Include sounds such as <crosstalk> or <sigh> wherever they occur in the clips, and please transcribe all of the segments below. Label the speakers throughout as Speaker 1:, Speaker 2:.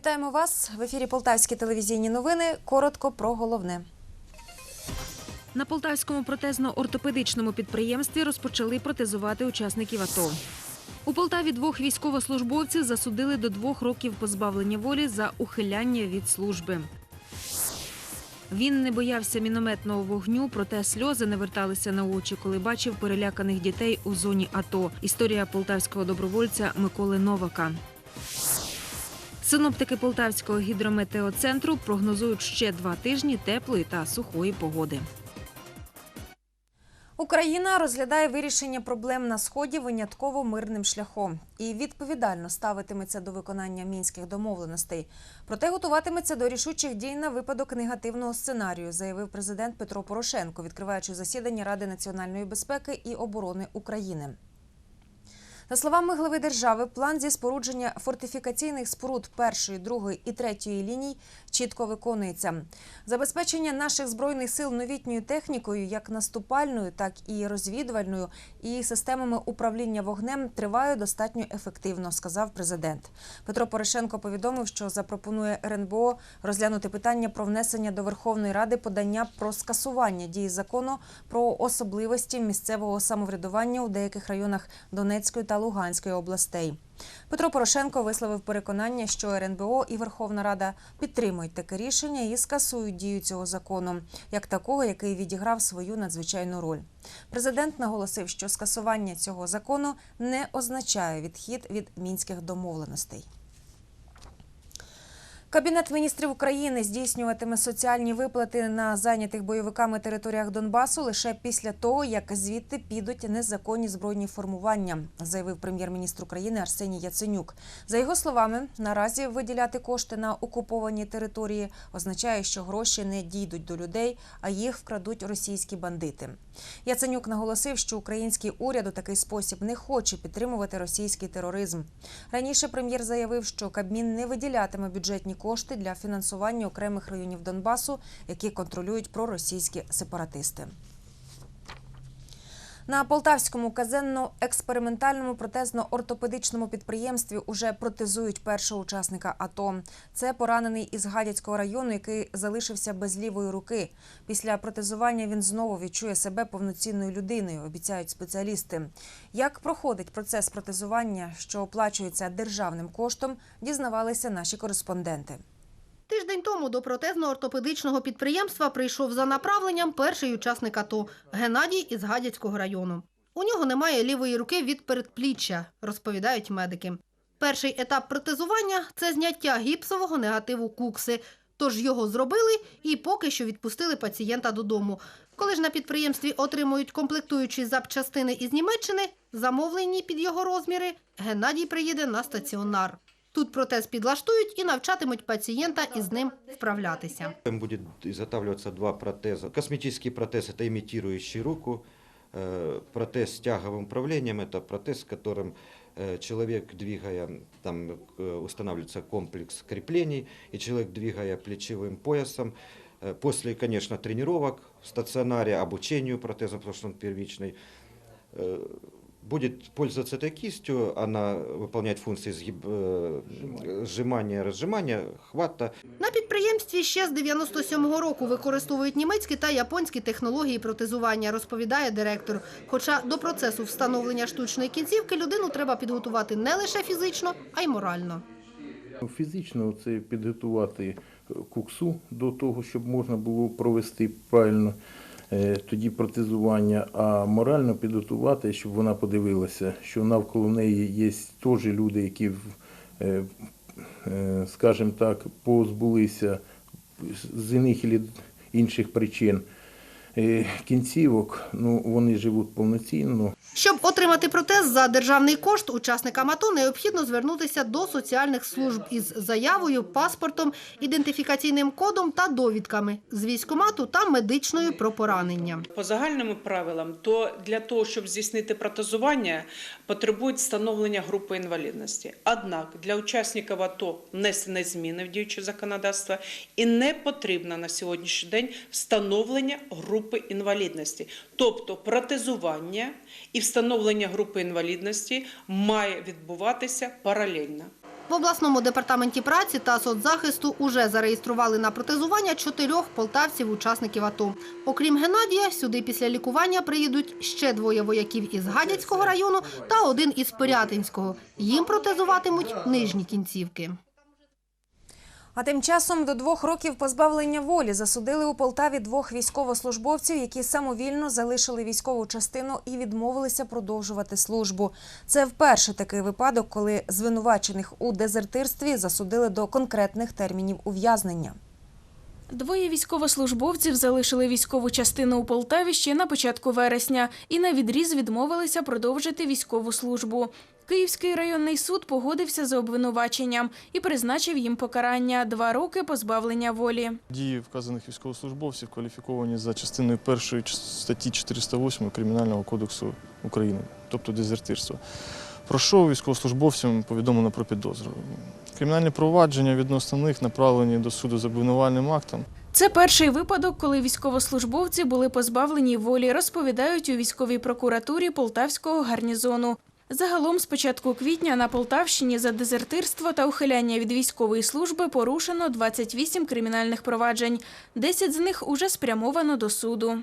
Speaker 1: Вітаємо вас в ефірі Полтавські телевізійні новини. Коротко про головне. На полтавському протезно-ортопедичному підприємстві розпочали протезувати учасників АТО. У Полтаві двох військовослужбовців засудили до двох років позбавлення волі за ухиляння від служби. Він не боявся мінометного вогню, проте сльози не верталися на очі, коли бачив переляканих дітей у зоні АТО. Історія полтавського добровольця Миколи Новака. Синоптики Полтавського гідрометеоцентру прогнозують ще два тижні теплої та сухої погоди. Україна розглядає вирішення проблем на сході винятково мирним шляхом і відповідально ставитиметься до виконання мінських домовленостей. Проте готуватиметься до рішучих дій на випадок негативного сценарію, заявив президент Петро Порошенко, відкриваючи засідання Ради національної безпеки і оборони України. За словами глави держави, план зі спорудження фортифікаційних споруд першої, другої і третьої ліній чітко виконується. Забезпечення наших збройних сил новітньою технікою, як наступальною, так і розвідувальною, і системами управління вогнем триває достатньо ефективно, сказав президент. Петро Порошенко повідомив, що запропонує РНБО розглянути питання про внесення до Верховної Ради подання про скасування дії закону про особливості місцевого самоврядування у деяких районах Донецької та Луганської областей. Петро Порошенко висловив переконання, що РНБО і Верховна Рада підтримують таке рішення і скасують дію цього закону, як такого, який відіграв свою надзвичайну роль. Президент наголосив, що скасування цього закону не означає відхід від мінських домовленостей. Кабінет міністрів України здійснюватиме соціальні виплати на зайнятих бойовиками територіях Донбасу лише після того, як звідти підуть незаконні збройні формування, заявив прем'єр-міністр України Арсеній Яценюк. За його словами, наразі виділяти кошти на окуповані території означає, що гроші не дійдуть до людей, а їх вкрадуть російські бандити. Яценюк наголосив, що український уряд у такий спосіб не хоче підтримувати російський тероризм. Раніше прем'єр заявив, що Кабмін не виділятиме бюджетні кошти для фінансування окремих районів Донбасу, які контролюють проросійські сепаратисти. На полтавському казенно-експериментальному протезно-ортопедичному підприємстві уже протезують першого учасника АТО. Це поранений із Гадяцького району, який залишився без лівої руки. Після протезування він знову відчує себе повноцінною людиною, обіцяють спеціалісти. Як проходить процес протезування, що оплачується державним коштом, дізнавалися наші кореспонденти.
Speaker 2: Тиждень тому до протезно-ортопедичного підприємства прийшов за направленням перший учасник АТО – Геннадій із Гадяцького району. У нього немає лівої руки від передпліччя, розповідають медики. Перший етап протезування – це зняття гіпсового негативу кукси. Тож його зробили і поки що відпустили пацієнта додому. Коли ж на підприємстві отримують комплектуючі запчастини із Німеччини, замовлені під його розміри, Геннадій приїде на стаціонар. Тут протез підлаштують і навчатимуть пацієнта із ним вправлятися.
Speaker 3: Там будет изготавливаться два протеза. Косметический протез – это имитирующий руку. Э, Протез с тяговым управлением – это протез, с которым э, человек, двигая, там э, устанавливается комплекс креплений, и человек, двигая плечевым поясом, э, после, конечно, тренировок в стационаре, обучению протеза, потому что он первичный, э, будет пользоваться этой кистью, она выполняет функции сгиб- э, сжимания, разжимания, хвата,
Speaker 2: На підприємстві ще з 97-го року використовують німецькі та японські технології протезування, розповідає директор. Хоча до процесу встановлення штучної кінцівки людину треба підготувати не лише фізично, а й морально.
Speaker 4: Фізично це підготувати куксу до того, щоб можна було провести правильно е, тоді протезування, а морально підготувати, щоб вона подивилася, що навколо неї є теж люди, які, е, е, скажімо так, позбулися з іних або інших причин е, кінцівок, ну вони живуть повноцінно.
Speaker 2: Щоб отримати протез за державний кошт, учасникам АТО необхідно звернутися до соціальних служб із заявою, паспортом, ідентифікаційним кодом та довідками з військомату та медичною про поранення.
Speaker 5: По загальним правилам, то для того, щоб здійснити протезування, потребують встановлення групи інвалідності. Однак для учасників АТО внесені зміни в діюче законодавство і не потрібно на сьогоднішній день встановлення групи інвалідності. Тобто протезування і встановлення групи інвалідності має відбуватися паралельно.
Speaker 2: В обласному департаменті праці та соцзахисту уже зареєстрували на протезування чотирьох полтавців-учасників АТО. Окрім Геннадія, сюди після лікування приїдуть ще двоє вояків із Гадяцького району та один із Пирятинського. Їм протезуватимуть нижні кінцівки.
Speaker 1: А тим часом до двох років позбавлення волі засудили у Полтаві двох військовослужбовців, які самовільно залишили військову частину і відмовилися продовжувати службу. Це вперше такий випадок, коли звинувачених у дезертирстві засудили до конкретних термінів ув'язнення.
Speaker 6: Двоє військовослужбовців залишили військову частину у Полтаві ще на початку вересня і на відріз відмовилися продовжити військову службу. Київський районний суд погодився за обвинуваченням і призначив їм покарання два роки позбавлення волі.
Speaker 7: Дії вказаних військовослужбовців кваліфіковані за частиною першої статті 408 Кримінального кодексу України, тобто дезертирство. Про що військовослужбовцям повідомлено про підозру? Кримінальні провадження відносно них направлені до суду з обвинувальним актом.
Speaker 6: Це перший випадок, коли військовослужбовці були позбавлені волі, розповідають у військовій прокуратурі Полтавського гарнізону. Загалом з початку квітня на Полтавщині за дезертирство та ухиляння від військової служби порушено 28 кримінальних проваджень. 10 з них уже спрямовано до суду.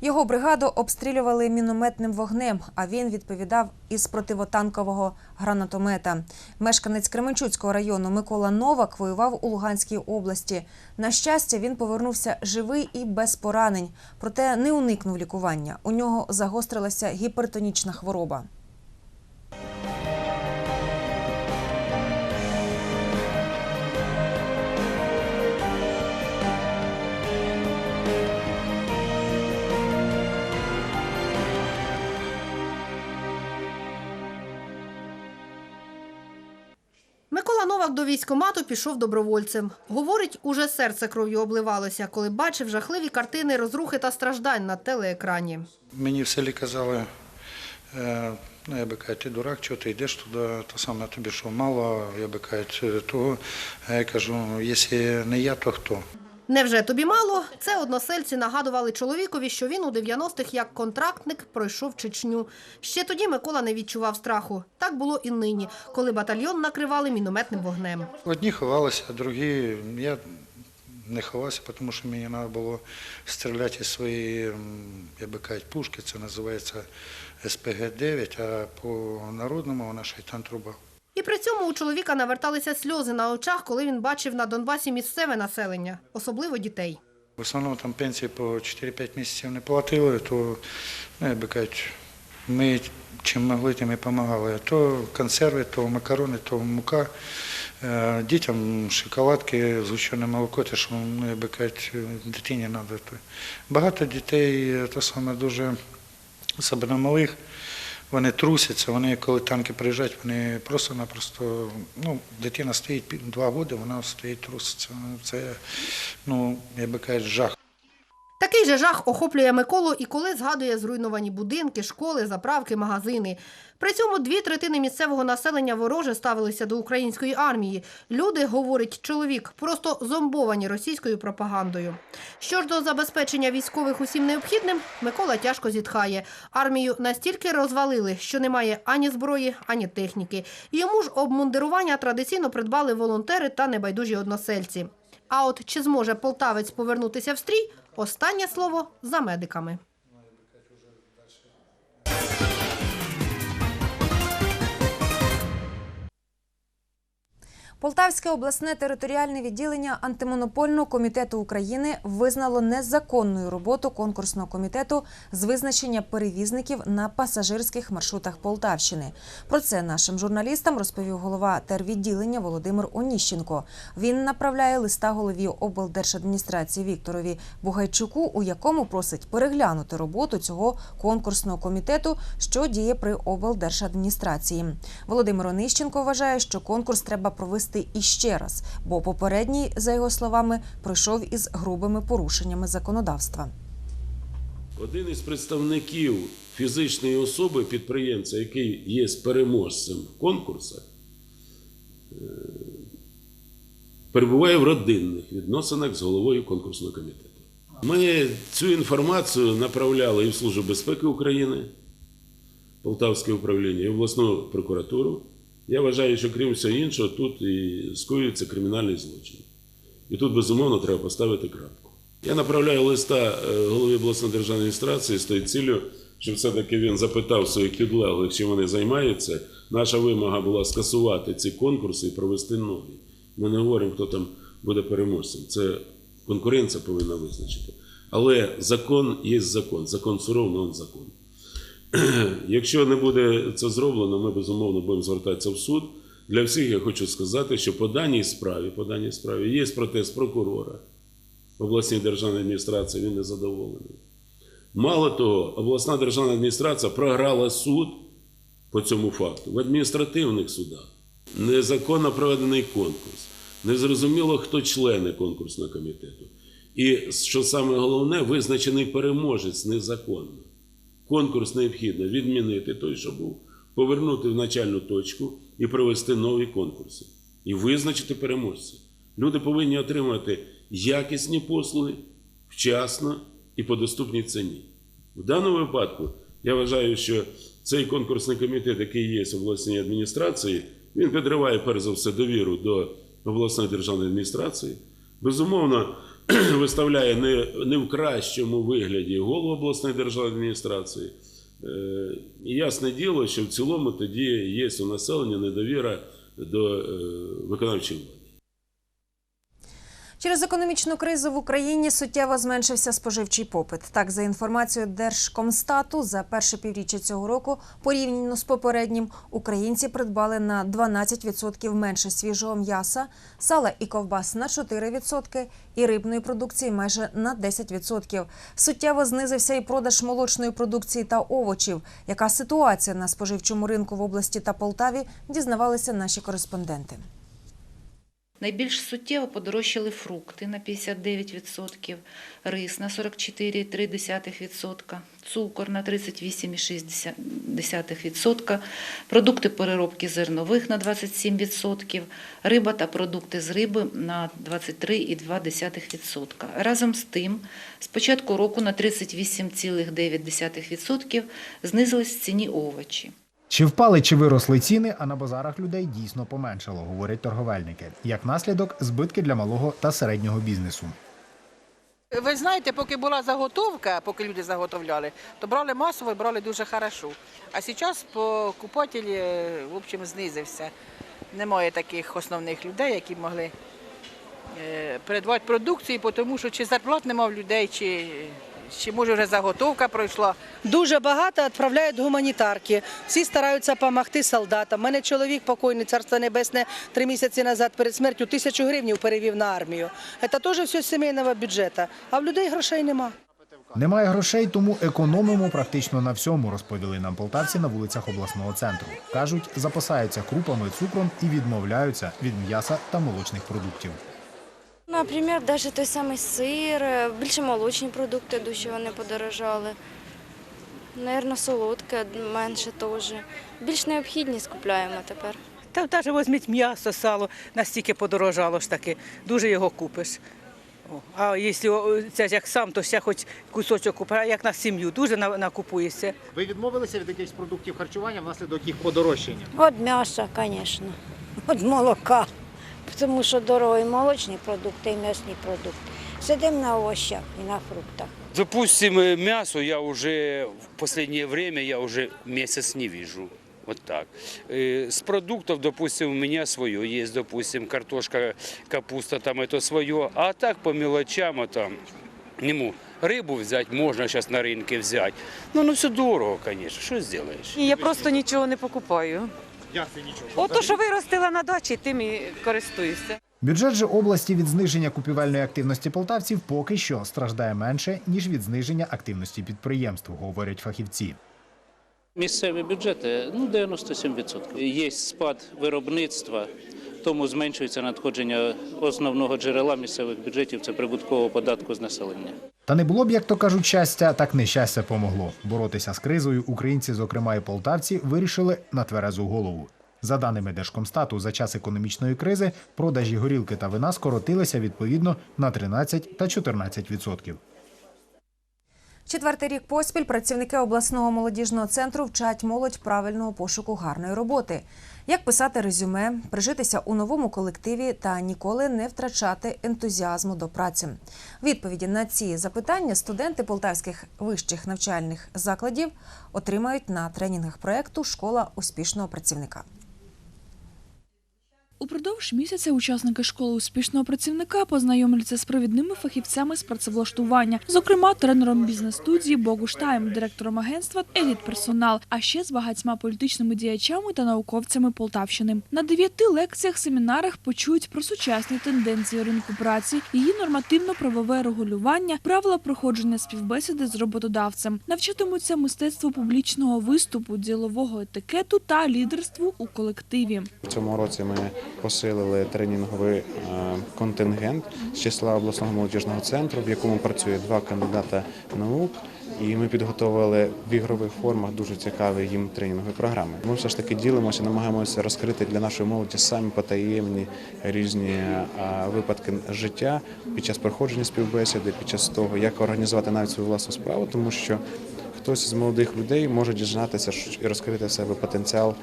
Speaker 1: Його бригаду обстрілювали мінометним вогнем, а він відповідав із противотанкового гранатомета. Мешканець Кременчуцького району Микола Новак воював у Луганській області. На щастя, він повернувся живий і без поранень, проте не уникнув лікування. У нього загострилася гіпертонічна хвороба.
Speaker 2: Микола до військомату пішов добровольцем. Говорить, уже серце кров'ю обливалося, коли бачив жахливі картини розрухи та страждань на телеекрані.
Speaker 8: Мені в селі казали, е, ну, я би кажу, ти дурак, чого ти йдеш туди, то саме тобі що мало, я би кажуть, того. Я кажу, якщо не я, то хто?
Speaker 2: Невже тобі мало? Це односельці нагадували чоловікові, що він у 90-х як контрактник пройшов Чечню. Ще тоді Микола не відчував страху. Так було і нині, коли батальйон накривали мінометним вогнем.
Speaker 8: Одні ховалися, а другі я не ховався, тому що мені треба було стріляти із своєї, м, я би кажу, пушки, це називається СПГ-9, а по народному вона шайтан труба.
Speaker 2: І при цьому у чоловіка наверталися сльози на очах, коли він бачив на Донбасі місцеве населення, особливо дітей.
Speaker 8: В основному там пенсії по 4-5 місяців не платили, то, ну, як кажуть, ми чим могли, тим і допомагали. То консерви, то макарони, то мука. Е, Дітям шоколадки, згущене молоко, те, що, ну, як кажуть, дитині треба. Багато дітей, е, то саме дуже, особливо малих, вони трусяться, вони, коли танки приїжджають, вони просто-напросто, ну, дитина стоїть два роки, вона стоїть труситься. Це, ну, я би кажуть, жах.
Speaker 2: Такий же жах охоплює Миколу і коли згадує зруйновані будинки, школи, заправки, магазини. При цьому дві третини місцевого населення вороже ставилися до української армії. Люди, говорить чоловік, просто зомбовані російською пропагандою. Що ж до забезпечення військових усім необхідним, Микола тяжко зітхає. Армію настільки розвалили, що немає ані зброї, ані техніки. Йому ж обмундирування традиційно придбали волонтери та небайдужі односельці. А от чи зможе полтавець повернутися в стрій? Останнє слово за медиками.
Speaker 1: Полтавське обласне територіальне відділення антимонопольного комітету України визнало незаконною роботу конкурсного комітету з визначення перевізників на пасажирських маршрутах Полтавщини. Про це нашим журналістам розповів голова тервідділення Володимир Оніщенко. Він направляє листа голові облдержадміністрації Вікторові Бугайчуку, у якому просить переглянути роботу цього конкурсного комітету, що діє при облдержадміністрації. Володимир Онищенко вважає, що конкурс треба провести іще раз, бо попередній, за його словами, пройшов із грубими порушеннями законодавства.
Speaker 9: Один із представників фізичної особи, підприємця, який є переможцем конкурсу, е, перебуває в родинних відносинах з головою конкурсного комітету. Ми цю інформацію направляли і в Службу безпеки України, Полтавське управління, і в обласну прокуратуру. Я вважаю, що крім всього іншого, тут і скоюється кримінальний злочин. І тут, безумовно, треба поставити крапку. Я направляю листа е, голові обласної державної адміністрації з тою ціллю, щоб все-таки він запитав своїх підлеглих, чим вони займаються. Наша вимога була скасувати ці конкурси і провести нові. Ми не говоримо, хто там буде переможцем. Це конкуренція повинна визначити. Але закон є закон. Закон суровий, але закон. <clears throat> Якщо не буде це зроблено, ми безумовно будемо звертатися в суд. Для всіх я хочу сказати, що по даній справі, по даній справі є протест прокурора обласній державній адміністрації, він не задоволений. Мало того, обласна державна адміністрація програла суд по цьому факту в адміністративних судах. Незаконно проведений конкурс. Незрозуміло, хто члени конкурсного комітету. І що саме головне, визначений переможець незаконно. Конкурс необхідно відмінити той, що був, повернути в начальну точку і провести нові конкурси. І визначити переможця. Люди повинні отримати якісні послуги вчасно і по доступній ціні. В даному випадку я вважаю, що цей конкурсний комітет, який є в обласній адміністрації, він підриває перш за все довіру до обласної державної адміністрації. Безумовно, <clears throat> виставляє не, не в кращому вигляді голову обласної державної адміністрації. Е, І ясне діло, що в цілому тоді є у населення недовіра до е, виконавчої влади.
Speaker 1: Через економічну кризу в Україні суттєво зменшився споживчий попит. Так, за інформацією Держкомстату, за перше півріччя цього року, порівняно з попереднім, українці придбали на 12% менше свіжого м'яса, сала і ковбас на 4% і рибної продукції майже на 10%. Суттєво знизився і продаж молочної продукції та овочів. Яка ситуація на споживчому ринку в області та Полтаві, дізнавалися наші кореспонденти.
Speaker 10: Найбільш суттєво подорожчали фрукти на 59%, рис на 44,3%, цукор на 38,6%, продукти переробки зернових на 27%, риба та продукти з риби на 23,2%. Разом з тим, з початку року на 38,9% знизились ціні овочі.
Speaker 11: Чи впали, чи виросли ціни, а на базарах людей дійсно поменшало, говорять торговельники. Як наслідок, збитки для малого та середнього бізнесу.
Speaker 12: Ви знаєте, поки була заготовка, поки люди заготовляли, то брали масово і брали дуже хорошо. А зараз покупатель, е, в общем, знизився. Немає таких основних людей, які могли е, передавати продукцію, тому що чи зарплат нема в людей, чи, чи може вже заготовка пройшла.
Speaker 13: Дуже багато відправляють гуманітарки. Всі стараються допомогти солдатам. У мене чоловік покойний, царство небесне, три місяці назад перед смертю тисячу гривень перевів на армію. Це теж все з сімейного бюджету. А в людей грошей нема.
Speaker 11: Немає грошей, тому економимо практично на всьому, розповіли нам полтавці на вулицях обласного центру. Кажуть, запасаються крупами, цукром і відмовляються від м'яса та молочних продуктів.
Speaker 14: Наприклад, навіть той самий сир, е, більше молочні продукти дуже вони подорожали. Наверно, солодке менше теж. Більш необхідні скупляємо тепер.
Speaker 12: Та навіть візьміть м'ясо, сало, настільки подорожало ж таки, дуже його купиш. А якщо це як сам, то ще хоч кусочок купує, як на сім'ю, дуже на- накупуєшся.
Speaker 11: Ви відмовилися від якихось продуктів харчування внаслідок їх подорожчання?
Speaker 14: Від м'яса, звісно, від молока, тому що дорогі молочні продукти і м'ясні продукти. Сидимо на овощах і на фруктах.
Speaker 15: Допустим, э, мясо я уже в последнее время я уже месяц не вижу. Вот так. Э, С продуктов, допустим, у меня свое есть, допустим, картошка, капуста, там это свое. А так по мелочам, это, нему рыбу взять можно сейчас на рынке взять. Ну, ну все дорого, конечно, что сделаешь?
Speaker 12: Я просто нічого не покупаю.
Speaker 11: Це нічого?
Speaker 12: Ото, що виростила на дачі, тим і користуюся.
Speaker 11: Бюджет же області від зниження купівельної активності полтавців поки що страждає менше ніж від зниження активності підприємств, говорять фахівці.
Speaker 15: Місцеві бюджети ну 97%. Є спад виробництва, тому зменшується надходження основного джерела місцевих бюджетів це прибуткового податку з населення.
Speaker 11: Та не було б, як то кажуть, щастя, так нещастя помогло. Боротися з кризою українці, зокрема і полтавці, вирішили на тверезу голову. За даними Держкомстату, за час економічної кризи продажі горілки та вина скоротилися відповідно на 13 та 14 відсотків.
Speaker 1: Четвертий рік поспіль працівники обласного молодіжного центру вчать молодь правильного пошуку гарної роботи. Як писати резюме, прижитися у новому колективі та ніколи не втрачати ентузіазму до праці. Відповіді на ці запитання студенти полтавських вищих навчальних закладів отримають на тренінгах проекту Школа успішного працівника.
Speaker 16: Упродовж місяця учасники школи успішного працівника познайомляться з провідними фахівцями з працевлаштування, зокрема тренером бізнес-студії Богуштайм, директором агентства Еліт Персонал, а ще з багатьма політичними діячами та науковцями Полтавщини. На дев'яти лекціях семінарах почують про сучасні тенденції ринку праці, її нормативно-правове регулювання, правила проходження співбесіди з роботодавцем, навчатимуться мистецтву публічного виступу, ділового етикету та лідерству у колективі.
Speaker 17: В цьому році ми посилили тренінговий е, контингент з числа обласного молодіжного центру, в якому працює два кандидата наук. І ми підготовили в ігрових формах дуже цікаві їм тренінгові програми. Ми все ж таки ділимося, намагаємося розкрити для нашої молоді самі потаємні різні е, випадки життя під час проходження співбесіди, під час того, як організувати навіть свою власну справу, тому що хтось з молодих людей може дізнатися і розкрити в себе потенціал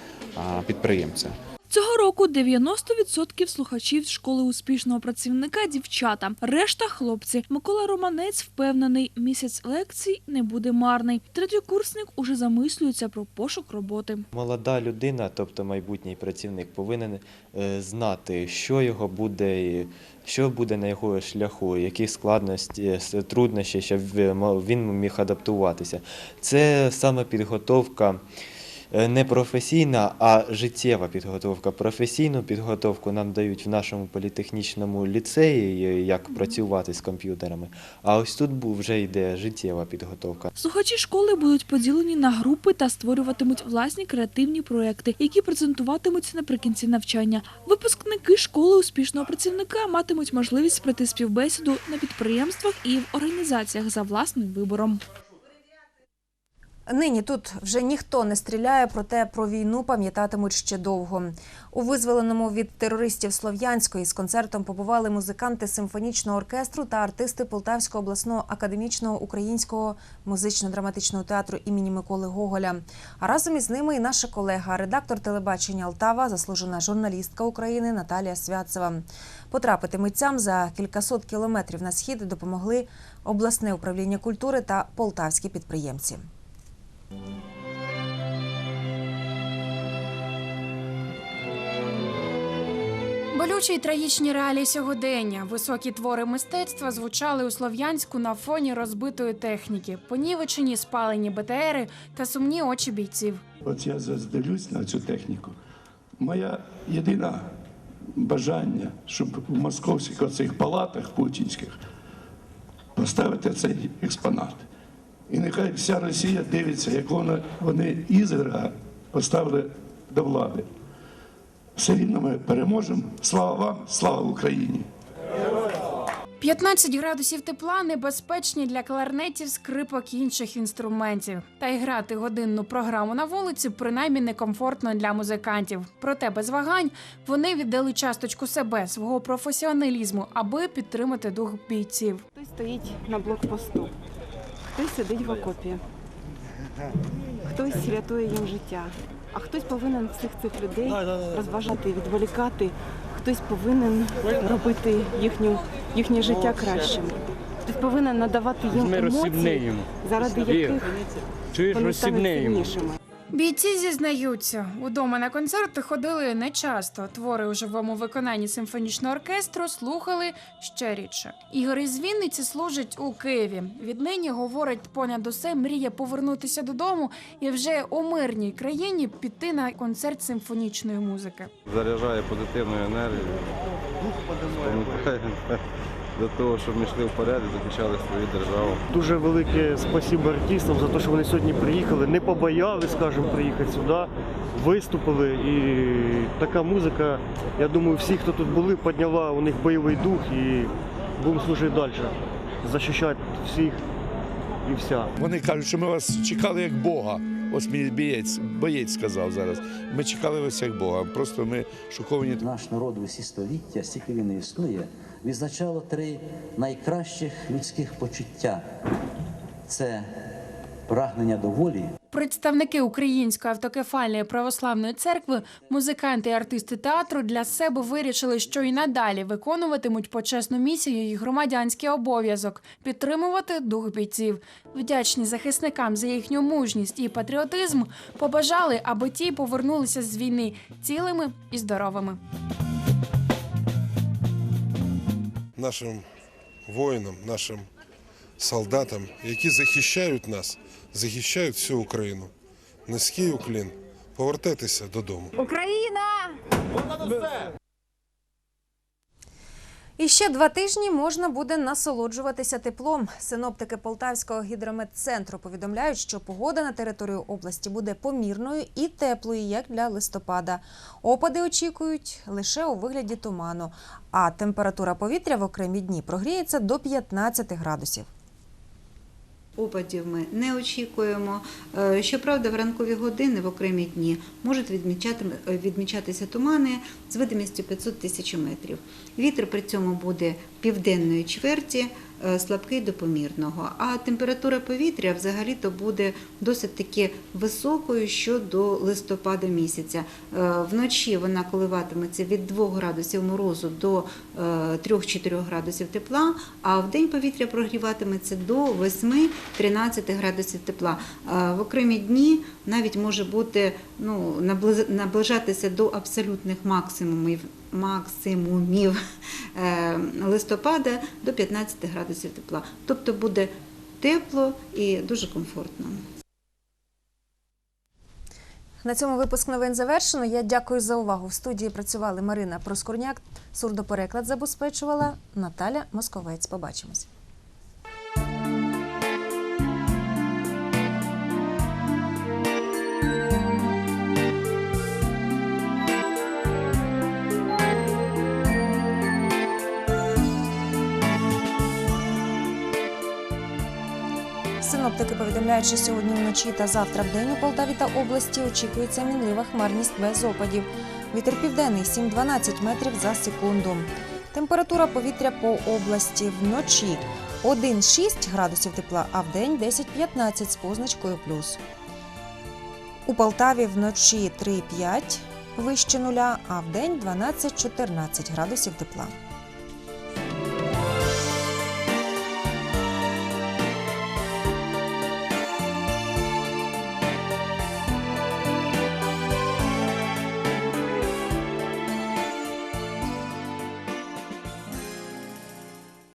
Speaker 17: підприємця.
Speaker 16: Цього року 90% слухачів школи успішного працівника дівчата. Решта хлопці. Микола Романець впевнений, місяць лекцій не буде марний. Третьокурсник уже замислюється про пошук роботи.
Speaker 18: Молода людина, тобто майбутній працівник, повинен е, знати, що його буде, що буде на його шляху, які складності, труднощі, щоб мо- він міг адаптуватися. Це саме підготовка. Е, Не професійна, а життєва підготовка. Професійну підготовку нам дають в нашому політехнічному ліцеї, е, як працювати з комп'ютерами. А ось тут вже йде життєва підготовка.
Speaker 16: Слухачі школи будуть поділені на групи та створюватимуть власні креативні проекти, які презентуватимуть наприкінці навчання. Випускники школи успішного працівника матимуть можливість пройти співбесіду на підприємствах і в організаціях за власним вибором.
Speaker 1: Нині тут вже ніхто не стріляє, проте про війну пам'ятатимуть ще довго. У визволеному від терористів Слов'янської з концертом побували музиканти симфонічного оркестру та артисти Полтавського обласного академічного українського музично-драматичного театру імені Миколи Гоголя. А разом із ними і наша колега, редактор телебачення Алтава, заслужена журналістка України Наталія Святцева. Потрапити митцям за кількасот кілометрів на схід допомогли обласне управління культури та полтавські підприємці.
Speaker 6: Болючі й трагічні реалії сьогодення. Високі твори мистецтва звучали у Слов'янську на фоні розбитої техніки, понівечені спалені БТРи та сумні очі бійців.
Speaker 19: От я зараз дивлюсь на цю техніку. Моя єдина бажання, щоб в московських оцих палатах путінських поставити цей експонат. І нехай вся Росія дивиться, як вона, вони Ізера поставили до влади. Все рівно ми переможемо. Слава вам, слава Україні!
Speaker 6: 15 градусів тепла небезпечні для кларнетів, скрипок і інших інструментів. Та й грати годинну програму на вулиці принаймні некомфортно для музикантів. Проте без вагань вони віддали часточку себе, свого професіоналізму, аби підтримати дух бійців.
Speaker 20: Хтось стоїть на блокпосту, хтось сидить в окопі, хтось рятує їм життя, а хтось повинен всіх цих людей розважати, відволікати, хтось повинен робити їхню, їхнє життя кращим. Хтось повинен надавати їм емоції, заради яких вони стануть сильнішими.
Speaker 6: Бійці зізнаються, удома на концерти ходили нечасто. Твори у живому виконанні симфонічного оркестру слухали ще рідше. Ігор із Вінниці служить у Києві. Віднині говорить понад усе, мріє повернутися додому і вже у мирній країні піти на концерт симфонічної музики.
Speaker 21: заряджає позитивною енергією. Спонукає до того, щоб ми йшли вперед і захищали свою державу.
Speaker 22: Дуже велике спасибо артистам за те, що вони сьогодні приїхали, не побоялись, скажімо, приїхати сюди, виступили. І така музика, я думаю, всі, хто тут були, підняла у них бойовий дух і будемо служити далі, захищати всіх і вся.
Speaker 23: Вони кажуть, що ми вас чекали як Бога. Ось мені боєць, боєць сказав зараз. Ми чекали вас як Бога. Просто ми шоковані.
Speaker 24: Наш народ усі століття, стільки він існує, відзначало три найкращих людських почуття це прагнення до волі.
Speaker 6: Представники Української автокефальної православної церкви, музиканти і артисти театру для себе вирішили, що і надалі виконуватимуть почесну місію і громадянський обов'язок підтримувати дух бійців. Вдячні захисникам за їхню мужність і патріотизм. Побажали, аби ті повернулися з війни цілими і здоровими.
Speaker 25: Нашим воїнам, нашим солдатам, які захищають нас, захищають всю Україну. Низький уклін. Повертайтеся додому.
Speaker 26: Україна!
Speaker 1: І ще два тижні можна буде насолоджуватися теплом. Синоптики Полтавського гідрометцентру повідомляють, що погода на територію області буде помірною і теплою, як для листопада. Опади очікують лише у вигляді туману, а температура повітря в окремі дні прогріється до 15 градусів.
Speaker 27: Опадів ми не очікуємо. Е, Щоправда, в ранкові години в окремі дні можуть відмічати, відмічатися тумани з видимістю 500 тисяч метрів. Вітер при цьому буде південної чверті, е, слабкий до помірного. А температура повітря взагалі-то буде досить таки високою щодо листопада місяця. Е, Вночі вона коливатиметься від 2 градусів морозу до е, 3-4 градусів тепла, а в день повітря прогріватиметься до 8-13 градусів тепла. Е, В окремі дні навіть може бути ну, наближатися до абсолютних максимумів максимумів е, листопада до 15 градусів тепла. Тобто буде тепло і дуже комфортно.
Speaker 1: На цьому випуск новин завершено. Я дякую за увагу. В студії працювали Марина Проскурняк, сурдопереклад забезпечувала Наталя Московець. Побачимось. Синоптики повідомляють, що сьогодні вночі та завтра в день у Полтаві та області очікується мінлива хмарність без опадів. Вітер південний 7-12 метрів за секунду. Температура повітря по області вночі 1-6 градусів тепла, а в день 10-15 з позначкою плюс. У Полтаві вночі 3-5 вище нуля, а в день 12-14 градусів тепла.